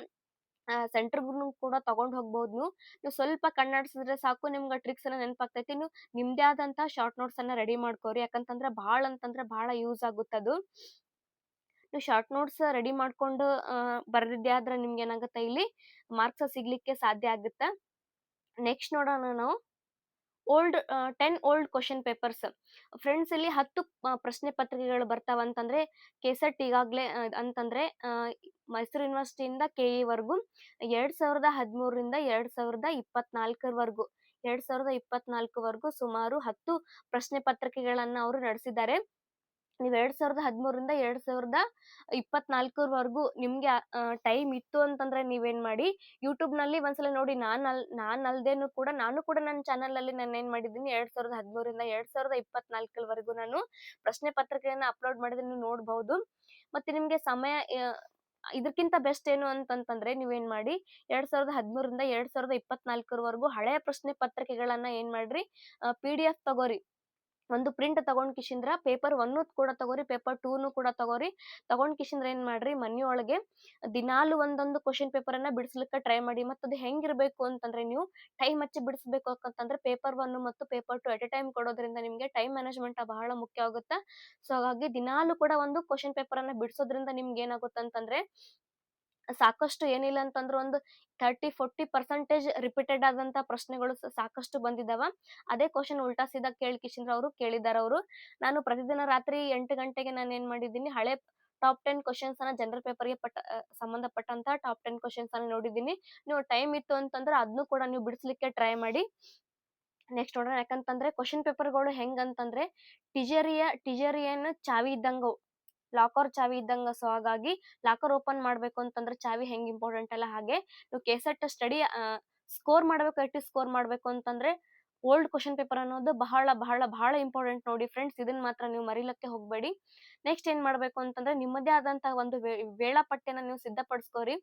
ಸೆಂಟರ್ಗೂ ಕೂಡ ತಗೊಂಡ್ ಹೋಗ್ಬಹುದು ನೀವು ನೀವು ಸ್ವಲ್ಪ ಕಣ್ಣಾಡ್ಸಿದ್ರೆ ಸಾಕು, ನಿಮ್ಗೆ ಟ್ರಿಕ್ಸ್ ಅನ್ನ ನೆನಪಾಗ್ತೈತಿ. ನೀವು ನಿಮ್ದೇ ಆದಂತ ಶಾರ್ಟ್ ನೋಟ್ಸ್ ಅನ್ನ ರೆಡಿ ಮಾಡ್ಕೋರಿ. ಯಾಕಂತಂದ್ರೆ ಬಹಳ ಅಂತಂದ್ರೆ ಬಹಳ ಯೂಸ್ ಆಗುತ್ತದು ನೀವು ಶಾರ್ಟ್ ನೋಟ್ಸ್ ರೆಡಿ ಮಾಡ್ಕೊಂಡು ಬರ್ದಿದ್ದೆ ಆದ್ರೆ ನಿಮ್ಗೆ ಏನಾಗುತ್ತೆ ಇಲ್ಲಿ ಮಾರ್ಕ್ಸ್ ಸಿಗ್ಲಿಕ್ಕೆ ಸಾಧ್ಯ ಆಗುತ್ತೆ. ನೆಕ್ಸ್ಟ್ ನೋಡೋಣ ನಾವು. Old ten old question papers. Friends ಇಲ್ಲಿ ಹತ್ತು ಪ್ರಶ್ನೆ ಪತ್ರಿಕೆಗಳು ಬರ್ತಾವ ಅಂತಂದ್ರೆ, ಕೆಸೆಟ್ ಈಗಾಗ್ಲೇ ಅಂತಂದ್ರೆ ಮೈಸೂರು ಯೂನಿವರ್ಸಿಟಿಯಿಂದ ಕೆ ಇ ವರ್ಗು, ಎರಡ್ ಸಾವಿರದ ಹದಿಮೂರರಿಂದ ಎರಡ್ ಸಾವಿರದ ಇಪ್ಪತ್ನಾಲ್ಕರವರೆಗೂ ಎರಡ್ ಸಾವಿರದ ಇಪ್ಪತ್ನಾಲ್ಕವರೆಗೂ ಸುಮಾರು ಹತ್ತು ಪ್ರಶ್ನೆ ಪತ್ರಿಕೆಗಳನ್ನ ಅವರು ನಡೆಸಿದ್ದಾರೆ. ನೀವ್ ಎರಡ್ ಸಾವಿರದ ಹದಿಮೂರರಿಂದ ಎರಡ್ ಸಾವಿರದ ಇಪ್ಪತ್ನಾಲ್ಕರವರೆಗೂ ನಿಮ್ಗೆ ಟೈಮ್ ಇತ್ತು ಅಂತಂದ್ರೆ ನೀವೇನ್ ಮಾಡಿ ಯೂಟ್ಯೂಬ್ನಲ್ಲಿ ಒಂದ್ಸಲ ನೋಡಿ, ನಾನ್ ಅಲ್, ನಾನ್ ಅಲ್ದೇನು ಕೂಡ, ನಾನು ಕೂಡ ನನ್ನ ಚಾನಲ್ ಅಲ್ಲಿ ನಾನು ಏನ್ ಮಾಡಿದ್ದೀನಿ, ಎರಡ್ ಸಾವಿರದ ಹದಿಮೂರಿಂದ ಎರಡ್ ಸಾವಿರದ ಇಪ್ಪತ್ನಾಲ್ಕರವರೆಗೂ ನಾನು ಪ್ರಶ್ನೆ ಪತ್ರಿಕೆಯನ್ನ ಅಪ್ಲೋಡ್ ಮಾಡಿದ್ರೆ ನೀವು ನೋಡ್ಬಹುದು ಮತ್ತೆ ನಿಮ್ಗೆ ಸಮಯ ಇದಕ್ಕಿಂತ ಬೆಸ್ಟ್ ಏನು ಅಂತಂತಂದ್ರೆ ನೀವೇನ್ ಮಾಡಿ, ಎರಡ್ ಸಾವಿರದ ಹದಿಮೂರರಿಂದ ಎರಡ್ ಸಾವಿರದ ಇಪ್ಪತ್ನಾಲ್ಕರವರೆಗೂ ಹಳೆಯ ಪ್ರಶ್ನೆ ಪತ್ರಿಕೆಗಳನ್ನ ಏನ್ ಮಾಡ್ರಿ ಪಿ ಡಿ ಎಫ್ ತಗೋರಿ. ಒಂದು ಪ್ರಿಂಟ್ ತಗೊಂಡ್ ಕಿಶಿಂದ್ರ ಪೇಪರ್ ಒನ್ ಕೂಡ ತಗೋರಿ ಪೇಪರ್ ಟೂನು ಕೂಡ ತಗೋರಿ. ತಗೊಂಡ್ ಕಿಶಿಂದ್ರ ಏನ್ ಮಾಡ್ರಿ, ಮನೆಯೊಳಗೆ ದಿನಾಲು ಒಂದೊಂದು ಕ್ವಶನ್ ಪೇಪರ್ ಅನ್ನ ಬಿಡಿಸ್ಲಿಕ್ಕೆ ಟ್ರೈ ಮಾಡಿ. ಮತ್ತೆ ಅದು ಹೆಂಗಿರ್ಬೇಕು ಅಂತಂದ್ರೆ ನೀವು ಟೈಮ್ ಹಚ್ಚಿ ಬಿಡಿಸ್ಬೇಕು ಅಂತಂದ್ರೆ ಪೇಪರ್ ಒನ್ ಮತ್ತು paper two at a time ಕೊಡೋದ್ರಿಂದ ನಿಮ್ಗೆ ಟೈಮ್ ಮ್ಯಾನೇಜ್ಮೆಂಟ್ ಬಹಳ ಮುಖ್ಯ ಆಗುತ್ತೆ. ಸೊ ಹಾಗಾಗಿ ದಿನಾಲು ಕೂಡ ಒಂದು ಕ್ವಶನ್ ಪೇಪರ್ ಅನ್ನ ಬಿಡಿಸೋದ್ರಿಂದ ನಿಮ್ಗೆ ಏನಾಗುತ್ತೆ ಅಂತಂದ್ರೆ ಸಾಕಷ್ಟು ಏನಿಲ್ಲ ಅಂತಂದ್ರೆ ಒಂದು ತರ್ಟಿ ಫೋರ್ಟಿ ಪರ್ಸೆಂಟೇಜ್ ರಿಪೀಟೆಡ್ ಆದಂತ ಪ್ರಶ್ನೆಗಳು ಸಾಕಷ್ಟು ಬಂದಿದಾವ. ಅದೇ ಕ್ವಶನ್ ಉಲ್ಟಾ ಸೀದಾ ಕೇಳಿ ಕಿಶನ್ರ ಅವರು ಕೇಳಿದಾರ ಅವರು. ನಾನು ಪ್ರತಿದಿನ ರಾತ್ರಿ ಎಂಟು ಗಂಟೆಗೆ ನಾನು ಏನ್ ಮಾಡಿದ್ದೀನಿ ಹಳೆ ಟಾಪ್ ಟೆನ್ ಕ್ವಶನ್ಸ್ ಅನ್ನ ಜನರಲ್ ಪೇಪರ್ಗೆ ಪಟ್ಟ ಆ, ಸಂಬಂಧಪಟ್ಟಂತ ಟಾಪ್ ಟೆನ್ ಕ್ವಶನ್ಸ್ ಅನ್ನ ನೋಡಿದ್ದೀನಿ. ನೀವು ಟೈಮ್ ಇತ್ತು ಅಂತಂದ್ರೆ ಅದನ್ನು ಕೂಡ ನೀವು ಬಿಡಿಸ್ಲಿಕ್ಕೆ ಟ್ರೈ ಮಾಡಿ. ನೆಕ್ಸ್ಟ್ ನೋಡೋಣ ಯಾಕಂತಂದ್ರೆ ಕ್ವಶನ್ ಪೇಪರ್ಗಳು ಹೆಂಗಂತಂದ್ರೆ ಟಿಜರಿಯ ಟಿಜರಿಯನ್ನು ಚಾವಿ ಇದ್ದಂಗ ಲಾಕರ್ ಚಾವಿ ಇದ್ದಂಗ ಸೊ ಹಾಗಾಗಿ ಲಾಕರ್ ಓಪನ್ ಮಾಡ್ಬೇಕು ಅಂತಂದ್ರೆ ಚಾವಿ ಹೆಂಗ್ ಇಂಪಾರ್ಟೆಂಟ್ ಅಲ್ಲ ಹಾಗೆ ನೀವು ಕೆಸೆಟ್ ಸ್ಟಡಿ ಸ್ಕೋರ್ ಮಾಡ್ಬೇಕು ಎಷ್ಟು ಸ್ಕೋರ್ ಮಾಡ್ಬೇಕು ಅಂತಂದ್ರೆ ಓಲ್ಡ್ ಕ್ವಶನ್ ಪೇಪರ್ ಅನ್ನೋದು ಬಹಳ ಬಹಳ ಬಹಳ ಇಂಪಾರ್ಟೆಂಟ್ ನೋಡಿ ಫ್ರೆಂಡ್ಸ್ ಇದನ್ನ ಮಾತ್ರ ನೀವು ಮರಿಲಕ್ಕೆ ಹೋಗಬೇಡಿ. ನೆಕ್ಸ್ಟ್ ಏನ್ ಮಾಡ್ಬೇಕು ಅಂತಂದ್ರೆ ನಿಮ್ಮದೇ ಆದಂತಹ ಒಂದು ವೇ- ವೇಳಾಪಟ್ಟಿಯನ್ನ ನೀವು ಸಿದ್ಧಪಡಿಸ್ಕೋರಿ.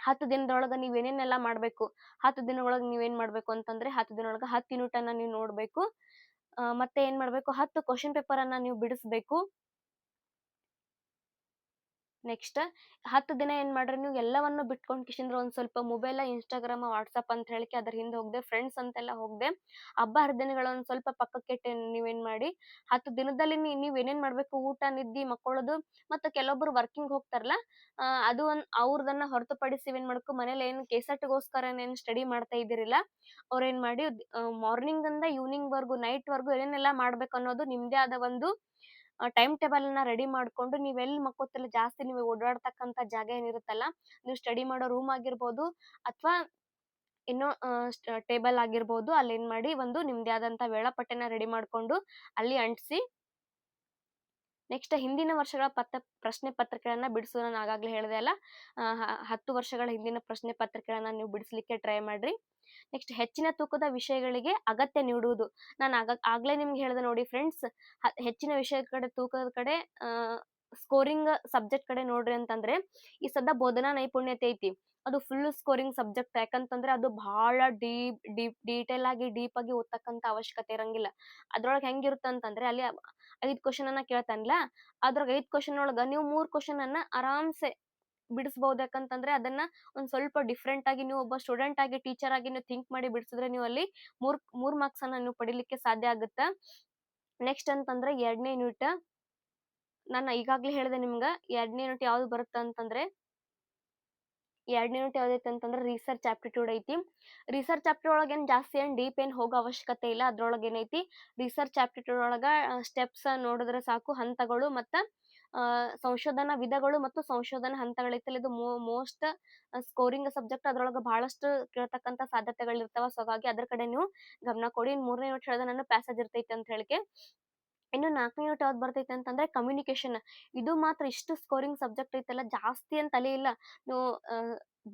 ಹತ್ತು ದಿನದೊಳಗ ನೀವ್ ಏನೇನೆಲ್ಲ ಮಾಡ್ಬೇಕು, ಹತ್ತು ದಿನದೊಳಗ ನೀವೇನ್ ಮಾಡ್ಬೇಕು ಅಂತಂದ್ರೆ ಹತ್ತು ದಿನದೊಳಗ ಹತ್ತು ಯೂನಿಟ್ ಅನ್ನ ನೀವು ನೋಡ್ಬೇಕು. ಮತ್ತೆ ಏನ್ ಮಾಡ್ಬೇಕು? ಹತ್ತು ಕ್ವಶನ್ ಪೇಪರ್ ಅನ್ನ ನೀವು ಬಿಡಿಸ್ಬೇಕು. ನೆಕ್ಸ್ಟ್ ಹತ್ತು ದಿನ ಏನ್ ಮಾಡ್ರಿ ನೀವು ಎಲ್ಲವನ್ನು ಬಿಟ್ಕೊಂಡು ಕಿಶಿಂದ್ರ ಒಂದ್ ಸ್ವಲ್ಪ ಮೊಬೈಲ್ ಇನ್ಸ್ಟಾಗ್ರಾಮ್ ವಾಟ್ಸಪ್ ಅಂತ ಹೇಳಿಕೆ ಅದ್ರ ಹಿಂದೆ ಹೋಗದೆ ಫ್ರೆಂಡ್ಸ್ ಅಂತೆಲ್ಲ ಹೋಗದೆ, ಹಬ್ಬ ಹರಿದಿನಗಳ ಒಂದ್ ಸ್ವಲ್ಪ ಪಕ್ಕಕ್ಕೆ ನೀವೇನ್ ಮಾಡಿ, ಹತ್ತು ದಿನದಲ್ಲಿ ನೀವ್ ಏನೇನ್ ಮಾಡ್ಬೇಕು? ಊಟ, ನಿದ್ದಿ, ಮಕ್ಕಳದು ಮತ್ತೆ ಕೆಲವೊಬ್ರು ವರ್ಕಿಂಗ್ ಹೋಗ್ತಾರಲ್ಲ ಅದು ಒಂದ್ ಅವ್ರದನ್ನ ಹೊರತುಪಡಿಸಿ ಏನ್ ಮಾಡ್ಕೊ, ಮನೇಲಿ ಏನ್ ಕೆಸಟ್ಗೋಸ್ಕರ ಏನ್ ಸ್ಟಡಿ ಮಾಡ್ತಾ ಇದ್ದೀರಿಲ್ಲ ಅವ್ರ ಏನ್ ಮಾಡಿ ಮಾರ್ನಿಂಗ್ ಇಂದ ಈವ್ನಿಂಗ್ ವರ್ಗು ನೈಟ್ ವರ್ಗು ಏನೇನೆಲ್ಲ ಮಾಡ್ಬೇಕು ಅನ್ನೋದು ನಿಮ್ದೇ ಆದ ಒಂದು ಟೈಮ್ ಟೇಬಲ್ನ ರೆಡಿ ಮಾಡ್ಕೊಂಡು ನೀವ್ ಎಲ್ ಮಕ್ಕೋತ್ತಲ್ಲ ಜಾಸ್ತಿ ನೀವು ಓಡಾಡ್ತಕ್ಕಂತ ಜಾಗ ಏನಿರುತ್ತಲ್ಲ, ನೀವು ಸ್ಟಡಿ ಮಾಡೋ ರೂಮ್ ಆಗಿರ್ಬೋದು ಅಥವಾ ಇನ್ನೂ ಟೇಬಲ್ ಆಗಿರ್ಬೋದು ಅಲ್ಲಿ ಏನ್ ಮಾಡಿ ಒಂದು ನಿಮ್ದೇ ಆದಂತ ವೇಳಾಪಟ್ಟಿನ ರೆಡಿ ಮಾಡ್ಕೊಂಡು ಅಲ್ಲಿ ಅಂಟಿಸಿ ನೆಕ್ಸ್ಟ್ ಹಿಂದಿನ ವರ್ಷಗಳ ಪತ್ರ, ಪ್ರಶ್ನೆ ಪತ್ರಿಕೆಗಳನ್ನ ಬಿಡಿಸು ನಾನು ಆಗಾಗ್ಲೇ ಹೇಳಿದೆ ಅಲ್ಲ ಹತ್ತು ವರ್ಷಗಳ ಹಿಂದಿನ ಪ್ರಶ್ನೆ ಪತ್ರಿಕೆಗಳನ್ನ ನೀವು ಬಿಡಿಸ್ಲಿಕ್ಕೆ ಟ್ರೈ ಮಾಡ್ರಿ. ನೆಕ್ಸ್ಟ್ ಹೆಚ್ಚಿನ ತೂಕದ ವಿಷಯಗಳಿಗೆ ಅಗತ್ಯ ನೀಡುವುದು. ನಾನು ಆಗ, ಆಗ್ಲೇ ನಿಮ್ಗೆ ಹೇಳಿದೆ ನೋಡಿ ಫ್ರೆಂಡ್ಸ್ ಹೆಚ್ಚಿನ ವಿಷಯ ಕಡೆ, ತೂಕದ ಕಡೆ ಸ್ಕೋರಿಂಗ್ ಸಬ್ಜೆಕ್ಟ್ ಕಡೆ ನೋಡ್ರಿ ಅಂತಂದ್ರೆ, ಈ ಸದ್ದ ಬೋಧನಾ ನೈಪುಣ್ಯತೆ ಐತಿ. ಅದು ಫುಲ್ ಸ್ಕೋರಿಂಗ್ ಸಬ್ಜೆಕ್ಟ್ ಯಾಕಂತಂದ್ರೆ ಅದು ಬಹಳ ಡೀಪ್ ಡೀಪ್ ಡೀಟೇಲ್ ಆಗಿ, ಡೀಪ್ ಆಗಿ ಓದ್ತಕ್ಕಂತ ಅವಶ್ಯಕತೆ ಇರಂಗಿಲ್ಲ. ಅದ್ರೊಳಗೆ ಹೆಂಗಿರುತ್ತ ಅಂತಂದ್ರೆ, ಅಲ್ಲಿ ಐದ್ ಕ್ವಶನ್ ಅನ್ನ ಕೇಳ್ತಾನಲ್ಲ ಅದ್ರಾಗ ಐದ್ ಕ್ವಶನ್ ಒಳಗ ನೀವು ಮೂರ್ ಕ್ವಶನ್ ಅನ್ನ ಆರಾಮ್ಸೆ ಬಿಡಿಸಬಹುದು ಯಾಕಂತಂದ್ರೆ ಅದನ್ನ ಒಂದ್ ಸ್ವಲ್ಪ ಡಿಫ್ರೆಂಟ್ ಆಗಿ ನೀವು ಒಬ್ಬ ಸ್ಟೂಡೆಂಟ್ ಆಗಿ ಟೀಚರ್ ಆಗಿ ನೀವು ಥಿಂಕ್ ಮಾಡಿ ಬಿಡಿಸಿದ್ರೆ ನೀವು ಅಲ್ಲಿ ಮೂರ್ ಮೂರ್ ಮಾರ್ಕ್ಸ್ ಅನ್ನ ನೀವು ಪಡಿಲಿಕ್ಕೆ ಸಾಧ್ಯ ಆಗುತ್ತೆ. ನೆಕ್ಸ್ಟ್ ಅಂತಂದ್ರೆ ಎರಡನೇ ಯೂನಿಟ್ ನಾನು ಈಗಾಗ್ಲೇ ಹೇಳಿದೆ ನಿಮ್ಗ, ಎರಡನೇ ಯೂನಿಟ್ ಯಾವ್ದು ಬರುತ್ತೆ ಅಂತಂದ್ರೆ, ಎರಡನೇ ಯೂನಿಟ್ ಯಾವ್ದೈತೆ ಅಂತಂದ್ರೆ ರಿಸರ್ಚ್ ಆಪ್ಟಿಟ್ಯೂಡ್ ಐತಿ. ರಿಸರ್ಚ್ ಆಪ್ಟಿಟ್ಯೂಡ್ ಒಳಗೆ ಏನ್ ಜಾಸ್ತಿ ಏನ್ ಡೀಪ್ ಏನ್ ಹೋಗೋ ಅವಶ್ಯಕತೆ ಇಲ್ಲ, ಅದ್ರೊಳಗೆ ಏನೈತಿ ರಿಸರ್ಚ್ ಆಪ್ಟಿಟ್ಯೂಡ್ ಒಳಗ ಸ್ಟೆಪ್ಸ್ ನೋಡಿದ್ರೆ ಸಾಕು, ಹಂತಗಳು ಮತ್ತ ಸಂಶೋಧನಾ ವಿಧಗಳು ಮತ್ತು ಸಂಶೋಧನಾ ಹಂತಗಳೈತಲ್ಲ ಇದು ಮೋಸ್ಟ್ ಸ್ಕೋರಿಂಗ್ ಸಬ್ಜೆಕ್ಟ್ ಅದ್ರೊಳಗ ಬಹಳಷ್ಟು ಕೇಳ್ತಕ್ಕಂತ ಸಾಧ್ಯತೆಗಳಿರ್ತಾವ. ಸೊ ಹಾಗಾಗಿ ಅದ್ರ ಕಡೆ ನೀವು ಗಮನ ಕೊಡಿ. ಮೂರನೇ ಯೂನಿಟ್ ಹೇಳಿದ ನಾನು ಪ್ಯಾಸೇಜ್ ಇರ್ತೈತಿ ಅಂತ ಹೇಳಿಕೆ. ಇನ್ನು ನಾಲ್ಕನೇ ಯೂನಿಟ್ ಯಾವ್ದು ಬರ್ತೈತೆ ಅಂತಂದ್ರೆ ಕಮ್ಯುನಿಕೇಶನ್ ಇದು ಮಾತ್ರ ಇಷ್ಟು ಸ್ಕೋರಿಂಗ್ ಸಬ್ಜೆಕ್ಟ್ ಐತಲ್ಲ, ಜಾಸ್ತಿ ಅಂತ ತಲೆ ಇಲ್ಲ. ನೀವು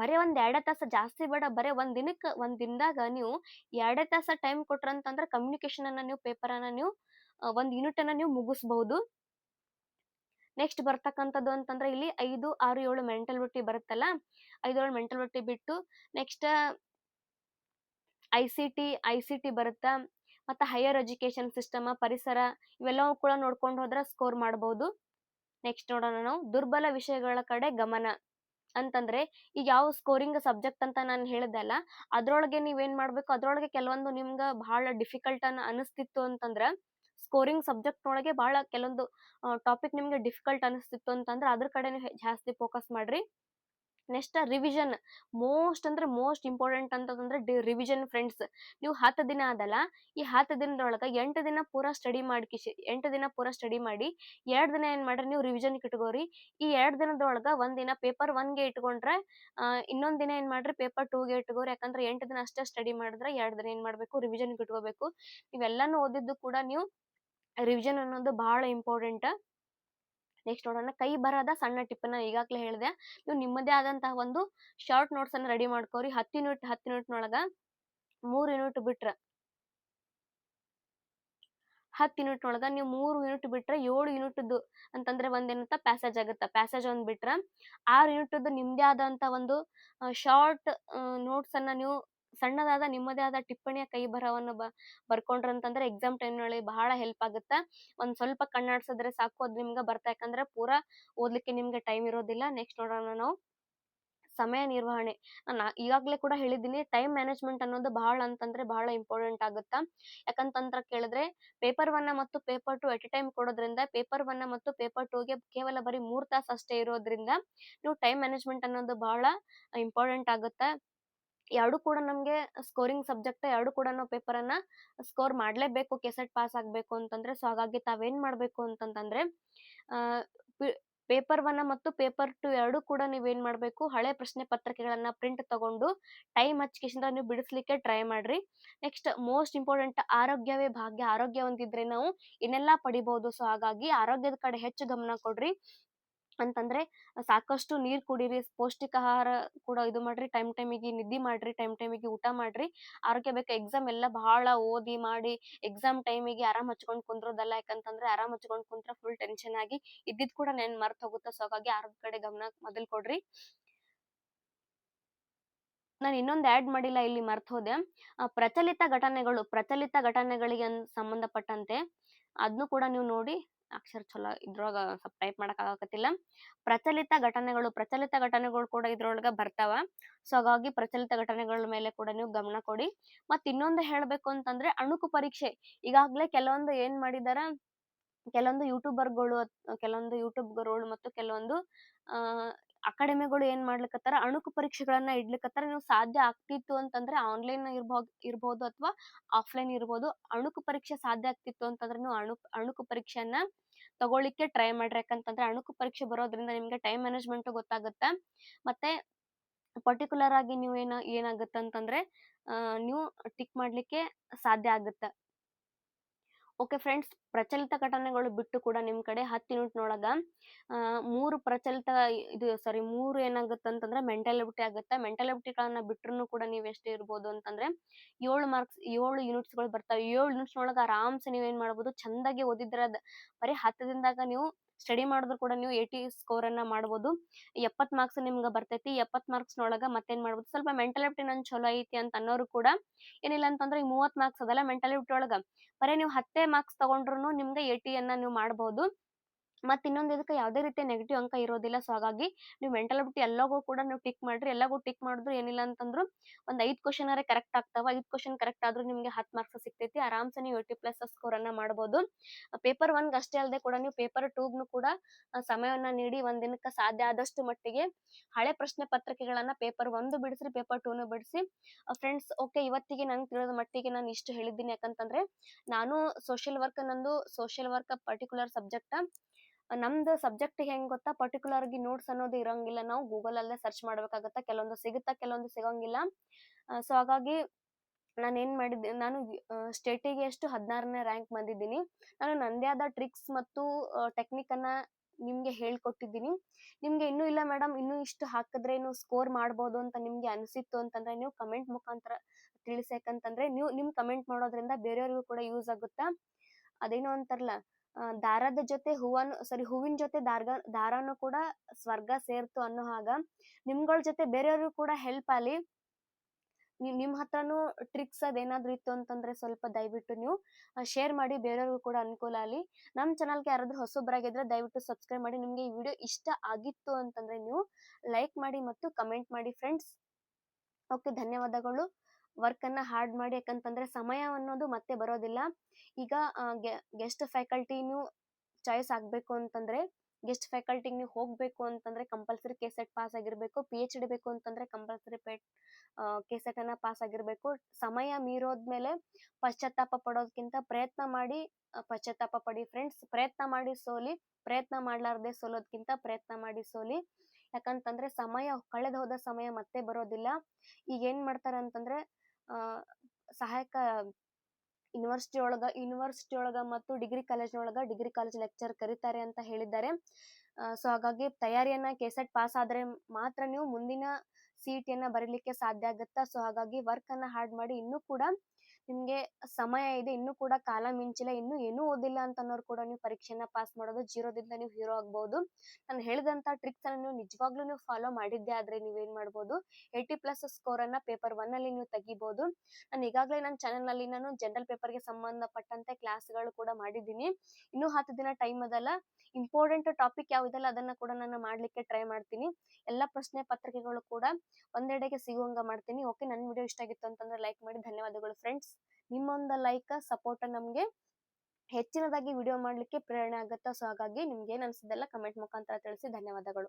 ಬರೇ ಒಂದ್ ಎರಡ ತಾಸ ಜಾಸ್ತಿ ಬೇಡ. ಬರೇ ಒಂದ್ ದಿನಕ್ಕೆ ಒಂದ್ ದಿನದಾಗ ನೀವು ಎರಡೇ ತಾಸ ಟೈಮ್ ಕೊಟ್ರಂತಂದ್ರೆ ಕಮ್ಯುನಿಕೇಶನ್ ಅನ್ನ ನೀವು ಪೇಪರ್ ಅನ್ನ ನೀವು ಒಂದ್ ಯೂನಿಟ್ ಅನ್ನ ನೀವು ಮುಗಿಸ್ಬಹುದು. ನೆಕ್ಸ್ಟ್ ಬರ್ತಕ್ಕಂಥದ್ದು ಅಂತಂದ್ರೆ ಇಲ್ಲಿ ಐದು, ಆರು, ಏಳು ಮೆಂಟಲ್ ರೊಟ್ಟಿ ಬರುತ್ತಲ್ಲ? ಐದು, ಏಳು ಮೆಂಟಲ್ ರೊಟ್ಟಿ ಬಿಟ್ಟು next I C T I ಮತ್ತೆ ಹೈಯರ್ ಎಜುಕೇಶನ್ ಸಿಸ್ಟಮ್ ಪರಿಸರ ಇವೆಲ್ಲವೂ ಕೂಡ ನೋಡ್ಕೊಂಡು ಹೋದ್ರೆ ಸ್ಕೋರ್ ಮಾಡಬಹುದು ನೆಕ್ಸ್ಟ್ ನೋಡೋಣ ನಾವು. ದುರ್ಬಲ ವಿಷಯಗಳ ಕಡೆ ಗಮನ. ಅಂತಂದ್ರೆ ಈಗ ಯಾವ ಸ್ಕೋರಿಂಗ್ ಸಬ್ಜೆಕ್ಟ್ ಅಂತ ನಾನು ಹೇಳಿದೆಲ್ಲ ಅದ್ರೊಳಗೆ ನೀವೇನ್ ಮಾಡ್ಬೇಕು? ಅದ್ರೊಳಗೆ ಕೆಲವೊಂದು ನಿಮ್ಗ ಬಹಳ ಡಿಫಿಕಲ್ಟ್ ಅನ್ನ ಅನಿಸ್ತಿತ್ತು ಅಂತಂದ್ರ ಸ್ಕೋರಿಂಗ್ ಸಬ್ಜೆಕ್ಟ್ ಒಳಗೆ ಬಹಳ ಕೆಲವೊಂದು ಟಾಪಿಕ್ ನಿಮ್ಗೆ ಡಿಫಿಕಲ್ಟ್ ಅನಿಸ್ತಿತ್ತು ಅಂತಂದ್ರೆ ಅದ್ರ ಕಡೆ ಜಾಸ್ತಿ ಫೋಕಸ್ ಮಾಡ್ರಿ. ನೆಕ್ಸ್ಟ್ ರಿವಿಷನ್ ಮೋಸ್ಟ್ ಅಂದ್ರೆ ಮೋಸ್ಟ್ ಇಂಪಾರ್ಟೆಂಟ್ ಅಂತಂದ್ರೆ ರಿವಿಷನ್ ಫ್ರೆಂಡ್ಸ್ ನೀವು ಹತ್ತು ದಿನ ಆದಲ್ಲ ಈ ಹತ್ತು ದಿನದೊಳಗ ಎಂಟು ದಿನ ಪೂರಾ ಸ್ಟಡಿ ಮಾಡ್ಕಿಸಿ ಎಂಟು ದಿನ ಪೂರಾ ಸ್ಟಡಿ ಮಾಡಿ, ಎರಡು ದಿನ ಏನ್ ಮಾಡ್ರಿ ನೀವು ರಿವಿಷನ್ ಇಟ್ಕೋರಿ ಈ ಎರಡು ದಿನದೊಳಗ ಒಂದ್ ದಿನ ಪೇಪರ್ ಒನ್ಗೆ ಇಟ್ಕೊಂಡ್ರೆ ಇನ್ನೊಂದ್ ದಿನ ಏನ್ ಮಾಡ್ರಿ ಪೇಪರ್ ಟೂಗೆ ಇಟ್ಕೋರಿ. ಯಾಕಂದ್ರೆ ಎಂಟು ದಿನ ಅಷ್ಟೇ ಸ್ಟಡಿ ಮಾಡಿದ್ರೆ ಎರಡು ದಿನ ಏನ್ ಮಾಡ್ಬೇಕು? ರಿವಿಷನ್ ಇಟ್ಕೋಬೇಕು ಇವೆಲ್ಲಾನು ಓದಿದ್ದು ಕೂಡ ನೀವು ರಿವಿಷನ್ ಅನ್ನೋದು ಬಹಳ ಇಂಪಾರ್ಟೆಂಟ್ ನೆಕ್ಸ್ಟ್ ನೋಡೋಣ, ಕೈ ಬರದ ಸಣ್ಣ ಟಿಪ್ಪನ್ನ ಈಗಾಗಲೇ ಹೇಳಿದೆ. ನೀವು ನಿಮ್ಮದೇ ಆದಂತಹ ಒಂದು ಶಾರ್ಟ್ ನೋಟ್ಸ್ ಅನ್ನ ರೆಡಿ ಮಾಡ್ಕೋರಿ. ಹತ್ತು ಯೂನಿಟ್ ಹತ್ತು ಯೂನಿಟ್ ನೊಳಗ ಮೂರ್ ಯೂನಿಟ್ ಬಿಟ್ರ ಹತ್ತು ಯೂನಿಟ್ ಒಳಗ ನೀವು ಮೂರು ಯೂನಿಟ್ ಬಿಟ್ರೆ ಏಳು ಯೂನಿಟ್ದು ಅಂತಂದ್ರೆ ಒಂದೇನಂತ ಪ್ಯಾಸೇಜ್ ಆಗುತ್ತ. ಪ್ಯಾಸೇಜ್ ಒಂದ್ ಬಿಟ್ರ ಆರು ಯೂನಿಟ್ದು ನಿಮ್ದೇ ಆದಂತ ಒಂದು ಶಾರ್ಟ್ ನೋಟ್ಸ್ ಅನ್ನ ನೀವು ಸಣ್ಣದಾದ ನಿಮ್ಮದೇ ಆದ ಟಿಪ್ಪಣಿಯ ಕೈ ಬರಹವನ್ನು ಬ ಬರ್ಕೊಂಡ್ರ ಅಂತಂದ್ರೆ ಎಕ್ಸಾಮ್ ಟೈಮ್ನಲ್ಲಿ ಬಹಳ ಹೆಲ್ಪ್ ಆಗುತ್ತೆ. ಒಂದ್ ಸ್ವಲ್ಪ ಕಣ್ಣಾಡ್ಸಿದ್ರೆ ಸಾಕು, ಅದ್ ನಿಮ್ಗೆ ಬರ್ತಾ ಯಾಕಂದ್ರೆ ಪೂರಾ ಓದ್ಲಿಕ್ಕೆ ನಿಮ್ಗೆ ಟೈಮ್ ಇರೋದಿಲ್ಲ. ನೆಕ್ಸ್ಟ್ ನೋಡೋಣ ನಾವು. ಸಮಯ ನಿರ್ವಹಣೆ. ನಾನು ಈಗಾಗಲೇ ಕೂಡ ಹೇಳಿದ್ದೀನಿ ಟೈಮ್ ಮ್ಯಾನೇಜ್ಮೆಂಟ್ ಅನ್ನೋದು ಬಹಳ ಅಂತಂದ್ರೆ ಬಹಳ ಇಂಪಾರ್ಟೆಂಟ್ ಆಗುತ್ತಾ. ಯಾಕಂತಂದ್ರ ಕೇಳಿದ್ರೆ ಪೇಪರ್ ಒನ್ ಮತ್ತು paper two at a time ಕೊಡೋದ್ರಿಂದ ಪೇಪರ್ ಒನ್ ಮತ್ತು ಪೇಪರ್ ಟೂಗೆ ಕೇವಲ ಬರೀ ಮೂರ್ ತಾಸು ಅಷ್ಟೇ ಇರೋದ್ರಿಂದ, ನೀವು ಟೈಮ್ ಮ್ಯಾನೇಜ್ಮೆಂಟ್ ಅನ್ನೋದು ಬಹಳ ಇಂಪಾರ್ಟೆಂಟ್ ಆಗುತ್ತಾ. ಎರಡು ಕೂಡ ನಮ್ಗೆ ಸ್ಕೋರಿಂಗ್ ಸಬ್ಜೆಕ್ಟ್ ಎರಡು ಕೂಡ ನಾವು ಪೇಪರ್ ಅನ್ನ ಸ್ಕೋರ್ ಮಾಡ್ಲೇಬೇಕು, ಕೆಸೆಟ್ ಪಾಸ್ ಆಗ್ಬೇಕು ಅಂತಂದ್ರೆ. ಸೊ ಹಾಗಾಗಿ ತಾವೇನ್ ಮಾಡ್ಬೇಕು ಅಂತಂತಂದ್ರೆ ಪೇಪರ್ ಒನ್ ಮತ್ತು ಪೇಪರ್ ಟು ಎರಡು ಕೂಡ ನೀವೇನ್ ಮಾಡ್ಬೇಕು, ಹಳೆ ಪ್ರಶ್ನೆ ಪತ್ರಿಕೆಗಳನ್ನ ಪ್ರಿಂಟ್ ತಗೊಂಡು ಟೈಮ್ ಹಚ್ಕೇಶಿಂದ ನೀವು ಬಿಡಿಸ್ಲಿಕ್ಕೆ ಟ್ರೈ ಮಾಡ್ರಿ. ನೆಕ್ಸ್ಟ್ ಮೋಸ್ಟ್ ಇಂಪಾರ್ಟೆಂಟ್ ಆರೋಗ್ಯವೇ ಭಾಗ್ಯ. ಆರೋಗ್ಯ ಒಂದಿದ್ರೆ ನಾವು ಇನ್ನೆಲ್ಲಾ ಪಡಿಬಹುದು ಸೊ ಹಾಗಾಗಿ ಆರೋಗ್ಯದ ಕಡೆ ಹೆಚ್ಚು ಗಮನ ಕೊಡ್ರಿ. ಅಂತಂದ್ರೆ, ಸಾಕಷ್ಟು ನೀರ್ ಕುಡೀರಿ, ಪೌಷ್ಟಿಕ ಆಹಾರ ಕೂಡ ಇದು ಮಾಡ್ರಿ, ಟೈಮ್ ಟೈಮಿಗೆ ನಿದ್ದೆ ಮಾಡ್ರಿ, ಟೈಮ್ ಟೈಮಿಗೆ ಊಟ ಮಾಡ್ರಿ, ಆರೋಗ್ಯ ಬೇಕು ಎಕ್ಸಾಮ್ ಎಲ್ಲ ಬಹಳ ಓದಿ ಮಾಡಿ ಎಕ್ಸಾಮ್ ಟೈಮಿಗೆ ಆರಾಮ್ ಹಚ್ಕೊಂಡ್ ಕುಂದ್ರೋದಲ್ಲ, ಯಾಕಂತಂದ್ರೆ ಆರಾಮ್ ಹಚ್ಕೊಂಡ್ ಕುಂತ್ರ ಫುಲ್ ಟೆನ್ಷನ್ ಆಗಿ ಇದ್ದಿದ್ ಕೂಡ ನೆನ್ ಮರ್ತ್ ಹೋಗುತ್ತೆ ಸೊ ಹಾಗಾಗಿ ಆರೋಗ್ಯ ಕಡೆ ಗಮನ ಮೊದಲ್ ಕೊಡ್ರಿ. ನಾನು ಇನ್ನೊಂದು ಆಡ್ ಮಾಡಿಲ್ಲ, ಇಲ್ಲಿ ಮರ್ತ ಹೋದೆ. ಪ್ರಚಲಿತ ಘಟನೆಗಳು, ಪ್ರಚಲಿತ ಘಟನೆಗಳಿಗೆ ಸಂಬಂಧಪಟ್ಟಂತೆ ಅದನ್ನು ಕೂಡ ನೀವು ನೋಡಿ. ಅಕ್ಷರ ಚಲೋ ಇದ್ರೊಳಗ ಸ್ವಲ್ಪ ಟೈಪ್ ಮಾಡಕ್ ಆಗಕತ್ತಿಲ್ಲ. ಪ್ರಚಲಿತ ಘಟನೆಗಳು ಪ್ರಚಲಿತ ಘಟನೆಗಳು ಕೂಡ ಇದ್ರೊಳಗ ಬರ್ತಾವ. ಸೊ ಹಾಗಾಗಿ ಪ್ರಚಲಿತ ಘಟನೆಗಳ ಮೇಲೆ ಕೂಡ ನೀವು ಗಮನ ಕೊಡಿ. ಮತ್ ಇನ್ನೊಂದು ಹೇಳಬೇಕು ಅಂತಂದ್ರೆ ಅಣುಕು ಪರೀಕ್ಷೆ. ಈಗಾಗ್ಲೇ ಕೆಲವೊಂದು ಏನ್ ಮಾಡಿದಾರ? ಕೆಲವೊಂದು ಯೂಟ್ಯೂಬರ್ಗಳು ಕೆಲವೊಂದು ಯೂಟ್ಯೂಬ್ಗಳು ಮತ್ತು ಕೆಲವೊಂದು, ಆ ಅಕಾಡೆಮಿಗಳು ಏನ್ ಮಾಡ್ಲಿಕತ್ತಾರ? ಅಣುಕು ಪರೀಕ್ಷೆಗಳನ್ನ ಇಡ್ಲಿಕತ್ತಾರ. ನೀವು ಸಾಧ್ಯ ಆಗ್ತಿತ್ತು ಅಂತಂದ್ರೆ ಆನ್ಲೈನ್ ಇರ್ಬಹುದು ಇರ್ಬೋದು ಅಥವಾ ಆಫ್ಲೈನ್ ಇರಬಹುದು ಅಣುಕು ಪರೀಕ್ಷೆ ಸಾಧ್ಯ ಆಗ್ತಿತ್ತು ಅಂತಂದ್ರೆ ನೀವು ಅಣು, ಅಣುಕು ಪರೀಕ್ಷೆಯನ್ನ ತಗೊಳ್ಳಿಕ್ಕೆ ಟ್ರೈ ಮಾಡ್ರಿ. ಯಾಕಂತಂದ್ರೆ ಅಣುಕು ಪರೀಕ್ಷೆ ಬರೋದ್ರಿಂದ ನಿಮ್ಗೆ ಟೈಮ್ ಮ್ಯಾನೇಜ್ಮೆಂಟ್ ಗೊತ್ತಾಗುತ್ತೆ. ಮತ್ತೆ ಪರ್ಟಿಕ್ಯುಲರ್ ಆಗಿ ನೀವು ಏನ ಏನಾಗುತ್ತೆ ಅಂತಂದ್ರೆ ನೀವು ಟಿಕ್ ಮಾಡ್ಲಿಕ್ಕೆ ಸಾಧ್ಯ ಆಗುತ್ತೆ. ಓಕೆ ಫ್ರೆಂಡ್ಸ್ ಪ್ರಚಲಿತ ಘಟನೆಗಳು ಬಿಟ್ಟು ಕೂಡ ನಿಮ್ ಕಡೆ ಹತ್ತು ಯೂನಿಟ್ ಆ, ಮೂರು ಪ್ರಚಲಿತ ಇದು ಸಾರಿ ಮೂರು ಏನಾಗುತ್ತೆ ಅಂತಂದ್ರೆ ಮೆಂಟಲ್ ಎಬಿಲಿಟಿ ಆಗುತ್ತೆ. ಮೆಂಟಲ್ ಎಬಿಲಿಟಿಗಳನ್ನ ಬಿಟ್ರು ಕೂಡ ನೀವು ಎಷ್ಟು ಇರ್ಬೋದು ಅಂತಂದ್ರೆ ಏಳು ಮಾರ್ಕ್ಸ್ ಏಳು ಯೂನಿಟ್ಸ್ಗಳು ಬರ್ತಾವೆ. ಏಳು ಯೂನಿಟ್ಸ್ ಒಳಗೆ ಆರಾಮ್ಸೆ ನೀವು ಏನ್ ಮಾಡ್ಬೋದು? ಚಂದಾಗಿ ಓದಿದ್ರೆ ಅದ್ ಬರೀ ಹತ್ತು ದಿನದಾಗ ನೀವು ಸ್ಟಡಿ ಮಾಡಿದ್ರು ಕೂಡ ನೀವು ಏಯ್ಟಿ ಸ್ಕೋರ್ ಅನ್ನ ಮಾಡಬಹುದು ಎಪ್ಪತ್ ಮಾರ್ಕ್ಸ್ ನಿಮ್ಗೆ ಬರ್ತೈತಿ. ಎಪ್ಪತ್ ಮಾರ್ಕ್ಸ್ ನೊಳಗ ಮತ್ತೇನ್ ಮಾಡ್ಬೋದು? ಸ್ವಲ್ಪ ಮೆಂಟಲ್ ಎಬಿಲಿಟಿ ನನ್ ಚಲೋ ಐತಿ ಅಂತ ಅನ್ನೋರು ಕೂಡ ಏನಿಲ್ಲ ಅಂತಂದ್ರೆ ಈ ಮೂವತ್ ಮಾರ್ಕ್ಸ್ ಅದಲ್ಲ ಮೆಂಟಲ್ ಎಬಿಲಿಟಿ ಒಳಗ. ಬರೀ ನೀವು ಹತ್ತೇ ಮಾರ್ಕ್ಸ್ ತಗೊಂಡ್ರು ನಿಮ್ಗೆ ಏಟಿಯನ್ನ ನೀವು ಮಾಡ್ಬೋದು. ಮತ್ ಇನ್ನೊಂದ್ ಇದಕ್ಕೆ ಯಾವುದೇ ರೀತಿಯ ನೆಗೆಟಿವ್ ಅಂಕ ಇರೋದಿಲ್ಲ. ಸೊ ಹಾಗಾಗಿ ನೀವು ಮೆಂಟಲ್ ಅಬಿಲಿಟಿ ಎಲ್ಲವೂ ಕೂಡ ನೀವು ಟಿಕ್ ಮಾಡ್ರಿ. ಎಲ್ಲಗೂ ಟಿಕ್ ಮಾಡಿದ್ರು ಏನಿಲ್ಲ ಅಂತಂದ್ರು ಒಂದ್ ಐದ್ ಕ್ವಶನ್ ಅರೆ ಕರೆಕ್ಟ್ ಆಗ್ತಾವ. ಐದ್ ಕ್ವಶನ್ ಕರೆಕ್ಟ್ ಆದ್ರೂ ನಿಮ್ಗೆ ಹತ್ ಮಾರ್ಕ್ಸ್ ಸಿಗ್ತೈತಿ. ಆರಾಮ್ಸೆ ನೀವು ಏಟಿ ಪ್ಲಸ್ ಸ್ಕೋರ್ ಅನ್ನ ಮಾಡಬಹುದು ಪೇಪರ್ ಒನ್ ಅಷ್ಟೇ ಅಲ್ಲದೆ ಕೂಡ ನೀವು ಪೇಪರ್ ಟೂಗ್ನು ಕೂಡ ಸಮಯವನ್ನ ನೀಡಿ ಒಂದ್ ಸಾಧ್ಯ ಆದಷ್ಟು ಮಟ್ಟಿಗೆ ಹಳೆ ಪ್ರಶ್ನೆ ಪತ್ರಿಕೆಗಳನ್ನ ಪೇಪರ್ ಒಂದು ಬಿಡಿಸ್ರಿ ಪೇಪರ್ ಟೂನು ಬಿಡಿಸಿ. ಫ್ರೆಂಡ್ಸ್ ಓಕೆ ಇವತ್ತಿಗೆ ನಂಗೆ ತಿಳಿದ ಮಟ್ಟಿಗೆ ನಾನು ಇಷ್ಟು ಹೇಳಿದ್ದೀನಿ. ಯಾಕಂತಂದ್ರೆ, ನಾನು ಸೋಷಿಯಲ್ ವರ್ಕ್ ನಂದು ಸೋಷಿಯಲ್ ವರ್ಕ್ ಪರ್ಟಿಕ್ಯುಲರ್ ಸಬ್ಜೆಕ್ಟ್ ನಮ್ದು ಸಬ್ಜೆಕ್ಟ್ ಹೆಂಗ್ ಗೊತ್ತಾ? ಪರ್ಟಿಕ್ಯುಲರ್ ಆಗಿ ನೋಟ್ಸ್ ಅನ್ನೋದು ಇರಂಗಿಲ್ಲ. ನಾವು ಗೂಗಲ್ ಅಲ್ಲೇ ಸರ್ಚ್ ಮಾಡ್ಬೇಕಾಗತ್ತ. ಕೆಲವೊಂದು ಸಿಗುತ್ತಾ? ಕೆಲವೊಂದು ಸಿಗಂಗಿಲ್ಲ. ಸೊ ಹಾಗಾಗಿ ನಾನು ಏನ್ ಮಾಡಿದ್ದೆ? ನಾನು ಸ್ಟೇಟಿಗೆ ಎಷ್ಟು ಹದಿನಾರನೇ ರ್ಯಾಂಕ್ ಬಂದಿದ್ದೀನಿ. ನಾನು ನಂದೇ ಆದ ಟ್ರಿಕ್ಸ್ ಮತ್ತು ಟೆಕ್ನಿಕ್ ಅನ್ನ ನಿಮ್ಗೆ ಹೇಳ್ಕೊಟ್ಟಿದ್ದೀನಿ. ನಿಮ್ಗೆ ಇನ್ನೂ ಇಲ್ಲ ಮೇಡಮ್ ಇನ್ನೂ ಇಷ್ಟು ಹಾಕಿದ್ರೆ ಏನು ಸ್ಕೋರ್ ಮಾಡ್ಬೋದು ಅಂತ ನಿಮ್ಗೆ ಅನಿಸಿತ್ತು ಅಂತಂದ್ರೆ, ನೀವು ಕಮೆಂಟ್ ಮುಖಾಂತರ ತಿಳಿಸಿ ಯಾಕಂತಂದ್ರೆ ನೀವು, ನಿಮ್ ಕಮೆಂಟ್ ಮಾಡೋದ್ರಿಂದ ಬೇರೆಯವ್ರಿಗೂ ಕೂಡ ಯೂಸ್ ಆಗುತ್ತಾ? ಅದೇನೋ ಅಂತಾರಲ್ಲ. ದಾರದ ಜೊತೆ ಹೂವನ್ನು ಸಾರಿ ಹೂವಿನ ಜೊತೆ ದಾರ್ಗ, ದಾರನು ಕೂಡ ಸ್ವರ್ಗ ಸೇರ್ತು ಅನ್ನೋ ಹಾಗ. ನಿಮ್ಗಳ ಜೊತೆ ಬೇರೆಯವ್ರಿಗೂ ಕೂಡ ಹೆಲ್ಪ್ ಆಗಲಿ ನಿಮ್ ಹತ್ರನೂ ಟ್ರಿಕ್ಸ್ ಅದೇನಾದ್ರೂ ಇತ್ತು ಅಂತಂದ್ರೆ ಸ್ವಲ್ಪ ದಯವಿಟ್ಟು ನೀವು ಶೇರ್ ಮಾಡಿ ಬೇರೆಯವ್ರಿಗೂ ಕೂಡ ಅನುಕೂಲ ಆಗಲಿ ನಮ್ಮ ಚಾನಲ್ಗೆ ಯಾರಾದ್ರೂ ಹೊಸೊಬ್ಬರಾಗಿದ್ರೆ ದಯವಿಟ್ಟು ಸಬ್ಸ್ಕ್ರೈಬ್ ಮಾಡಿ. ನಿಮ್ಗೆ ಈ ವಿಡಿಯೋ ಇಷ್ಟ ಆಗಿತ್ತು ಅಂತಂದ್ರೆ ನೀವು ಲೈಕ್ ಮಾಡಿ ಮತ್ತು ಕಮೆಂಟ್ ಮಾಡಿ ಫ್ರೆಂಡ್ಸ್ ಓಕೆ ಧನ್ಯವಾದಗಳು. ವರ್ಕ್ ಅನ್ನ ಹಾರ್ಡ್ ಮಾಡಿ, ಯಾಕಂತಂದ್ರೆ ಸಮಯ ಅನ್ನೋದು ಮತ್ತೆ ಬರೋದಿಲ್ಲ. ಈಗ ಗೆಸ್ಟ್ ಫ್ಯಾಕಲ್ಟಿ ನೀವು ಚಾಯ್ಸ್ ಆಗ್ಬೇಕು ಅಂತಂದ್ರೆ ಗೆಸ್ಟ್ ಫ್ಯಾಕಲ್ಟಿ ನೀವು ಹೋಗ್ಬೇಕು ಅಂತಂದ್ರೆ ಕಂಪಲ್ಸರಿ ಕೆ ಸೆಟ್ ಪಾಸ್ ಆಗಿರ್ಬೇಕು ಪಿ ಎಚ್ ಡಿ ಬೇಕು ಅಂತಂದ್ರೆ ಕಂಪಲ್ಸರಿ ಪೇಟ್ ಕೆ ಸೆಟ್ ಅನ್ನ ಪಾಸ್ ಆಗಿರ್ಬೇಕು. ಸಮಯ ಮೀರೋದ್ಮೇಲೆ ಪಶ್ಚಾತ್ತಾಪ ಪಡೋದಕ್ಕಿಂತ ಪ್ರಯತ್ನ ಮಾಡಿ ಪಶ್ಚಾತ್ತಾಪ ಪಡಿ ಫ್ರೆಂಡ್ಸ್ ಪ್ರಯತ್ನ ಮಾಡಿ ಸೋಲಿ, ಪ್ರಯತ್ನ ಮಾಡ್ಲಾರ್ದೆ ಸೋಲೋದ್ಕಿಂತ ಪ್ರಯತ್ನ ಮಾಡಿ ಸೋಲಿ. ಯಾಕಂತಂದ್ರೆ ಸಮಯ, ಕಳೆದ ಹೋದ ಸಮಯ ಮತ್ತೆ ಬರೋದಿಲ್ಲ. ಈಗ ಏನ್ ಮಾಡ್ತಾರ ಅಂತಂದ್ರೆ ಸಹಾಯಕ ಯೂನಿವರ್ಸಿಟಿ ಒಳಗ ಯೂನಿವರ್ಸಿಟಿ ಒಳಗ ಮತ್ತು ಡಿಗ್ರಿ ಕಾಲೇಜ್ ಒಳಗ ಡಿಗ್ರಿ ಕಾಲೇಜ್ ಲೆಕ್ಚರ್ ಕರೀತಾರೆ ಅಂತ ಹೇಳಿದ್ದಾರೆ. ಸೊ ಹಾಗಾಗಿ ತಯಾರಿಯನ್ನ ಕೆಸೆಟ್ ಪಾಸ್ ಆದ್ರೆ ಮಾತ್ರ ನೀವು ಮುಂದಿನ ಸಿಇಟಿ ಟಿಯನ್ನ ಬರೀಲಿಕ್ಕೆ ಸಾಧ್ಯ ಆಗುತ್ತಾ? ಸೊ ಹಾಗಾಗಿ ವರ್ಕ್ ಅನ್ನ ಹಾರ್ಡ್ ಮಾಡಿ ಇನ್ನೂ ಕೂಡ ನಿಮ್ಗೆ ಸಮಯ ಇದೆ, ಇನ್ನು ಕೂಡ ಕಾಲ ಮಿಂಚಿಲ್ಲ, ಇನ್ನು ಏನು ಓದಿಲ್ಲ ಅಂತ ಅನ್ನೋರು ಕೂಡ ನೀವು ಪರೀಕ್ಷೆನ ಪಾಸ್ ಮಾಡೋದು ಜೀರೋದಿಂದ ನೀವು ಹೀರೋ ಆಗ್ಬಹುದು ನಾನು ಹೇಳಿದಂತ ಟ್ರಿಕ್ಸ್ ಅನ್ನ ನೀವು ನಿಜವಾಗ್ಲೂ ನೀವು ಫಾಲೋ ಮಾಡಿದ್ದೆ ಆದ್ರೆ ನೀವೇನ್ ಮಾಡ್ಬೋದು? ಏಯ್ಟಿ ಪ್ಲಸ್ ಸ್ಕೋರ್ ಅನ್ನ ಪೇಪರ್ ಒನ್ ಅಲ್ಲಿ ನೀವು ತೆಗಿಬಹುದು ನಾನು ಈಗಾಗಲೇ ನನ್ನ ಚಾನೆಲ್ನಲ್ಲಿ ನಾನು ಜನರಲ್ ಪೇಪರ್ಗೆ ಸಂಬಂಧಪಟ್ಟಂತೆ ಕ್ಲಾಸ್ಗಳು ಕೂಡ ಮಾಡಿದ್ದೀನಿ. ಇನ್ನೂ ಹತ್ತು ದಿನ ಟೈಮ್ ಅದಲ್ಲ. ಇಂಪಾರ್ಟೆಂಟ್ ಟಾಪಿಕ್ ಯಾವ್ದಲ್ಲ ಅದನ್ನ ಕೂಡ ನಾನು ಮಾಡ್ಲಿಕ್ಕೆ ಟ್ರೈ ಮಾಡ್ತೀನಿ. ಎಲ್ಲಾ ಪ್ರಶ್ನೆ ಪತ್ರಿಕೆಗಳು ಕೂಡ ಒಂದೆಡೆಗೆ ಸಿಗುವಂಗ ಮಾಡ್ತೀನಿ. ಓಕೆ ನನ್ನ ವಿಡಿಯೋ ಇಷ್ಟ ಆಗಿತ್ತು ಅಂತಂದ್ರೆ ಲೈಕ್ ಮಾಡಿ. ಧನ್ಯವಾದಗಳು ಫ್ರೆಂಡ್ಸ್ ನಿಮ್ಮೊಂದು ಲೈಕ್ ಸಪೋರ್ಟ್ ನಮ್ಗೆ ಹೆಚ್ಚಿನದಾಗಿ ವಿಡಿಯೋ ಮಾಡ್ಲಿಕ್ಕೆ ಪ್ರೇರಣೆ ಆಗುತ್ತಾ. ಸೊ ಹಾಗಾಗಿ ನಿಮ್ಗೆ ಏನ್ ಅನ್ಸಿದ್ದೆಲ್ಲ ಕಮೆಂಟ್ ಮುಖಾಂತರ ತಿಳಿಸಿ. ಧನ್ಯವಾದಗಳು.